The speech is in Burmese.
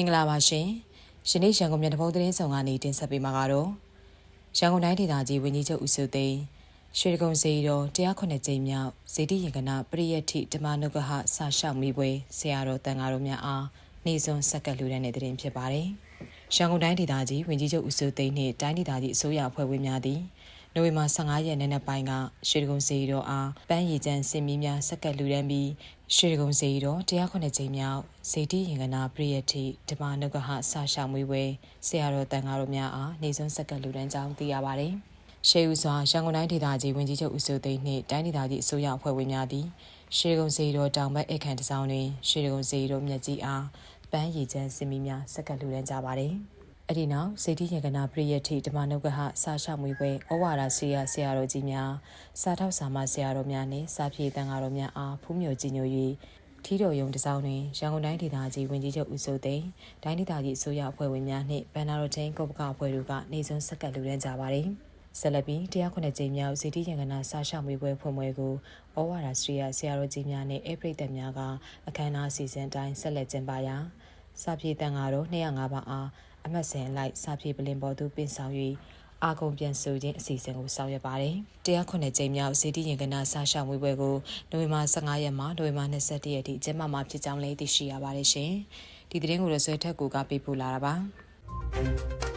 င်္ဂလာပါရှင်။ယနေ့ရန်ကုန်မြို့တပုတ်သတင်းဆောင်ကနေတင်ဆက်ပေးမှာကတော့ရန်ကုန်တိုင်းဒေသကြီးဝန်ကြီးချုပ်ဦးစိုးသိန်းရွှေဒဂုံစီတော်109ကြိမ်မြောက်ဇေတိရင်ကနာပရိယတ်ထိဓမ္မနုကဟဆာရှောက်မိပွဲဆရာတော်တန်ဃာတော်များအားနေစွန်ဆက်ကပ်လူတဲ့တဲ့တင်ဖြစ်ပါတယ်။ရန်ကုန်တိုင်းဒေသကြီးဝန်ကြီးချုပ်ဦးစိုးသိန်းနှင့်တိုင်းဒေသကြီးအစိုးရအဖွဲ့ဝင်များသည် နိုဝင်ဘာ15ရက်နေ့နက်ပိုင်းကရွှေဒဂုံစီတော်အားပန်းရည်ကျန်းစင်မီများဆက်ကပ်လူတန်းပြီးရွှေဒဂုံစီတော်109ကြိမ်မြောက်ဇေတိရင်ကနာပရိယတ်ထိဓမ္မနုကဟဆာရှောက်မိပွဲဆရာတော်တန်ဃာတော်များအားနေစွန်ဆက်ကပ်လူတန်းကြောင်းသိရပါတယ်။ရှေးဦးစွာရန်ကုန်တိုင်းဒေသကြီးဝန်ကြီးချုပ်ဦးစိုးသိန်းနှင့်တိုင်းဒေသကြီးအစိုးရအဖွဲ့ဝင်များသည်ရှေးကုန်းစီတော်တောင်ဘက်အခန့်တစ်စောင်းတွင်ရှေးကုန်းစီတော်မြတ်ကြီးအားပန်းရည်ချမ်းစင်မီများစက္ကပ်လူရန်ကြပါသည် အဲ့ဒီနောက်စေတီရကနာပရိယတ်ထိဓမ္မနုကဟစာရှောက်မွေပွဲဩဝါဒဆေးရဆရာတော်ကြီးများစာထောက်စာမဆရာတော်များနှင့်စာပြေတန်ဃာတော်များအားဖူးမြော်ကြီးညို၍ထီတော်ယုံတစ်စောင်းတွင်ရန်ကုန်တိုင်းဒေသကြီးဝန်ကြီးချုပ်ဦးစိုးသိန်းတိုင်းဒေသကြီးအစိုးရအဖွဲ့ဝင်များနှင့်ဗန္နာတော်ချင်းကုပ္ပကအဖွဲ့တို့ကနေစွန်းစက္ကပ်လူရန်ကြပါသည်ဆက်လက်ပြီး109ကြိမ်မြောက်ဇီတိရန်ကနာစာရှောက်မွေပွဲဖွင့်ပွဲကိုဩဝါဒစရိယဆရာတော်ကြီးများနဲ့အပရိသတ်များကအခမ်းအနားအစီအစဉ်တိုင်းဆက်လက်ကျင်းပရာ စာပြေတန်ကတော့205ပါအားအမတ်စင်လိုက်စာပြေပလင်ပေါ်သို့ပင်ဆောင်၍အာကုံပြန်ဆိုခြင်းအစီအစဉ်ကိုဆောင်ရွက်ပါတယ်109ကြိမ်မြောက်ဇီတိရန်ကနာစာရှောက်မွေပွဲကိုနိုဝင်ဘာ15ရက်မှနိုဝင်ဘာ21ရက်ထိကျင်းပမှာဖြစ်ကြောင်းလည်းသိရှိရပါတယ်ရှင်ဒီသတင်းကိုလည်းဆွဲထက်ကိုကပေးပို့လာတာပါ